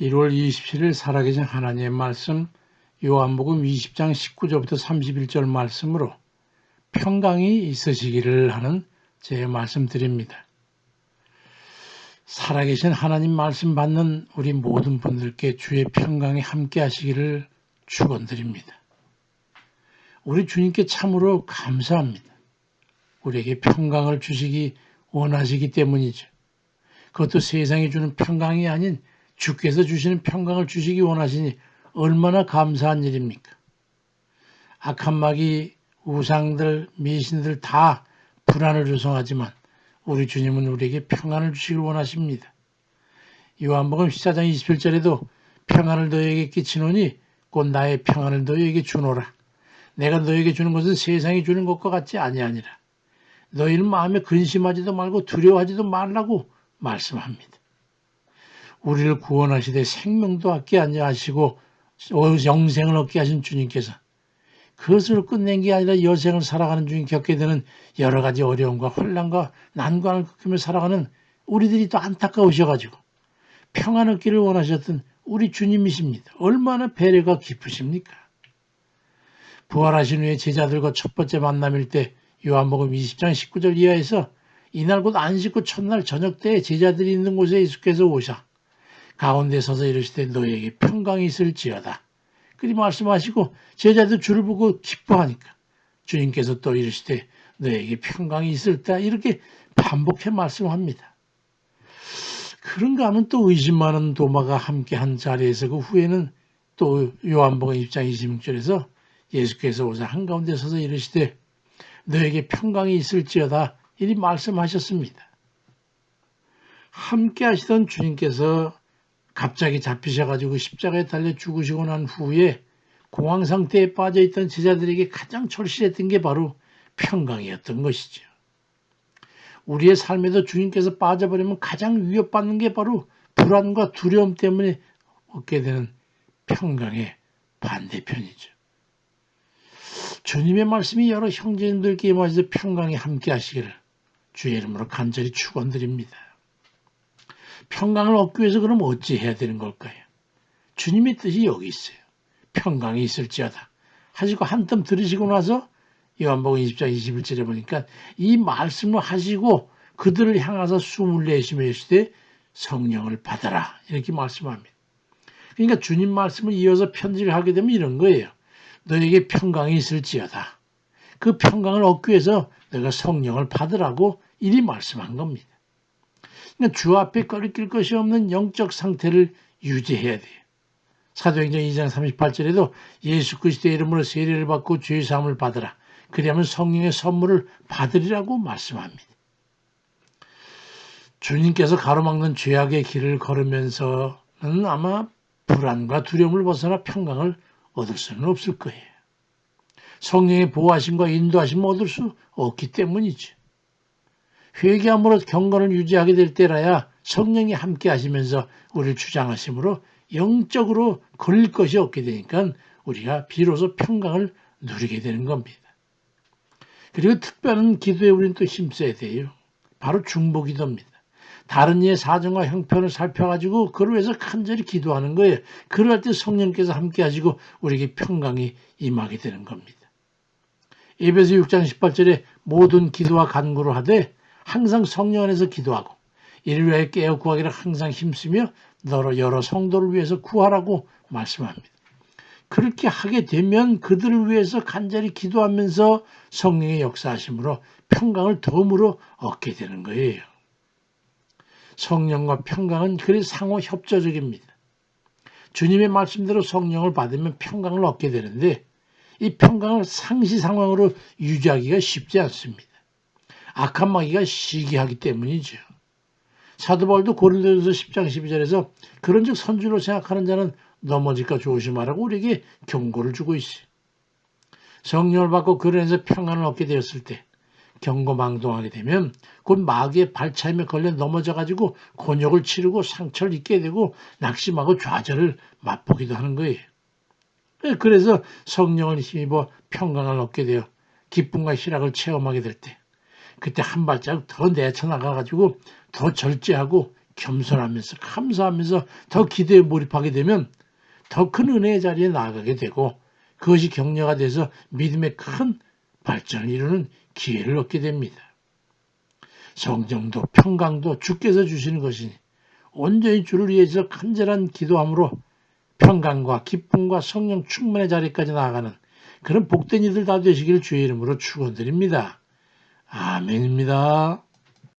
1월 27일 살아계신 하나님의 말씀 요한복음 20장 19절부터 31절 말씀으로 평강이 있으시기를 하는 제 말씀 드립니다. 살아계신 하나님 말씀 받는 우리 모든 분들께 주의 평강이 함께 하시기를 축원드립니다. 우리 주님께 참으로 감사합니다. 우리에게 평강을 주시기 원하시기 때문이죠. 그것도 세상이 주는 평강이 아닌 주께서 주시는 평강을 주시기 원하시니 얼마나 감사한 일입니까? 악한 마귀, 우상들, 미신들 다 불안을 조성하지만 우리 주님은 우리에게 평안을 주시길 원하십니다. 요한복음 14장 27절에도 평안을 너에게 끼치노니 곧 나의 평안을 너에게 주노라. 내가 너에게 주는 것은 세상이 주는 것과 같지 아니하니라. 너희는 마음에 근심하지도 말고 두려워하지도 말라고 말씀합니다. 우리를 구원하시되 생명도 얻게 하시고 영생을 얻게 하신 주님께서 그것을 끝낸 게 아니라 여생을 살아가는 중에 겪게 되는 여러 가지 어려움과 혼란과 난관을 겪으며 살아가는 우리들이 또 안타까우셔가지고 평안 얻기를 원하셨던 우리 주님이십니다. 얼마나 배려가 깊으십니까? 부활하신 후에 제자들과 첫 번째 만남일 때 요한복음 20장 19절 이하에서 이날 곧 안식구 첫날 저녁 때에 제자들이 있는 곳에 예수께서 오셔 가운데 서서 이르시되 너에게 평강이 있을지어다. 그리 말씀하시고 제자들 줄을 보고 기뻐하니까 주님께서 또 이르시되 너에게 평강이 있을다 이렇게 반복해 말씀합니다. 그런가 하면 또 의심 많은 도마가 함께 한 자리에서 그 후에는 또 요한복음 입장 26절에서 예수께서 오사 한가운데 서서 이르시되 너에게 평강이 있을지어다 이리 말씀하셨습니다. 함께 하시던 주님께서 갑자기 잡히셔가지고 십자가에 달려 죽으시고 난 후에 공황 상태에 빠져 있던 제자들에게 가장 절실했던 게 바로 평강이었던 것이죠. 우리의 삶에도 주님께서 빠져버리면 가장 위협받는 게 바로 불안과 두려움 때문에 얻게 되는 평강의 반대편이죠. 주님의 말씀이 여러 형제님들께 임하셔서 평강이 함께 하시기를 주의 이름으로 간절히 축원드립니다. 평강을 얻기 위해서 그럼 어찌 해야 되는 걸까요? 주님의 뜻이 여기 있어요. 평강이 있을지어다. 하시고 한뜸 들으시고 나서 요한복음 20장 21절에 보니까 이 말씀을 하시고 그들을 향해서 숨을 내쉬며 이르시되 성령을 받아라 이렇게 말씀합니다. 그러니까 주님 말씀을 이어서 편지를 하게 되면 이런 거예요. 너에게 평강이 있을지어다. 그 평강을 얻기 위해서 내가 성령을 받으라고 이리 말씀한 겁니다. 그러니까 주 앞에 꺼리낄 것이 없는 영적 상태를 유지해야 돼요. 사도행전 2장 38절에도 예수 그리스도의 이름으로 세례를 받고 죄의 사함을 받으라. 그리하면 성령의 선물을 받으리라고 말씀합니다. 주님께서 가로막는 죄악의 길을 걸으면서는 아마 불안과 두려움을 벗어나 평강을 얻을 수는 없을 거예요. 성령의 보호하심과 인도하심을 얻을 수 없기 때문이죠. 회개함으로 경건을 유지하게 될 때라야 성령이 함께 하시면서 우리를 주장하심으로 영적으로 걸릴 것이 없게 되니까 우리가 비로소 평강을 누리게 되는 겁니다. 그리고 특별한 기도에 우리는 또 힘써야 돼요. 바로 중보기도입니다. 다른 이의 사정과 형편을 살펴가지고 그를 위해서 간절히 기도하는 거예요. 그럴 때 성령께서 함께 하시고 우리에게 평강이 임하게 되는 겁니다. 에베소 6장 18절에 모든 기도와 간구를 하되 항상 성령 안에서 기도하고 위해 깨어 구하기를 항상 힘쓰며 너로 여러 성도를 위해서 구하라고 말씀합니다. 그렇게 하게 되면 그들을 위해서 간절히 기도하면서 성령의 역사하심으로 평강을 덤으로 얻게 되는 거예요. 성령과 평강은 그리 상호 협조적입니다. 주님의 말씀대로 성령을 받으면 평강을 얻게 되는데 이 평강을 상시 상황으로 유지하기가 쉽지 않습니다. 악한 마귀가 시기하기 때문이죠. 사도 바울도 고린도전서 10장 12절에서 그런즉 선주로 생각하는 자는 넘어질까 조심하라고 우리에게 경고를 주고 있어요. 성령을 받고 그런에서 평안을 얻게 되었을 때 경고망동하게 되면 곧 마귀의 발차임에 걸려 넘어져 가지고 곤욕을 치르고 상처를 입게 되고 낙심하고 좌절을 맛보기도 하는 거예요. 그래서 성령을 힘입어 평강을 얻게 되어 기쁨과 희락을 체험하게 될 때 그때 한 발자국 더 내쳐 나가가지고 더 절제하고 겸손하면서 감사하면서 더 기대에 몰입하게 되면 더 큰 은혜의 자리에 나아가게 되고 그것이 격려가 돼서 믿음의 큰 발전을 이루는 기회를 얻게 됩니다. 성정도 평강도 주께서 주시는 것이니 온전히 주를 위해서 간절한 기도함으로 평강과 기쁨과 성령 충만의 자리까지 나아가는 그런 복된 이들 다 되시기를 주의 이름으로 축원드립니다. 아멘입니다.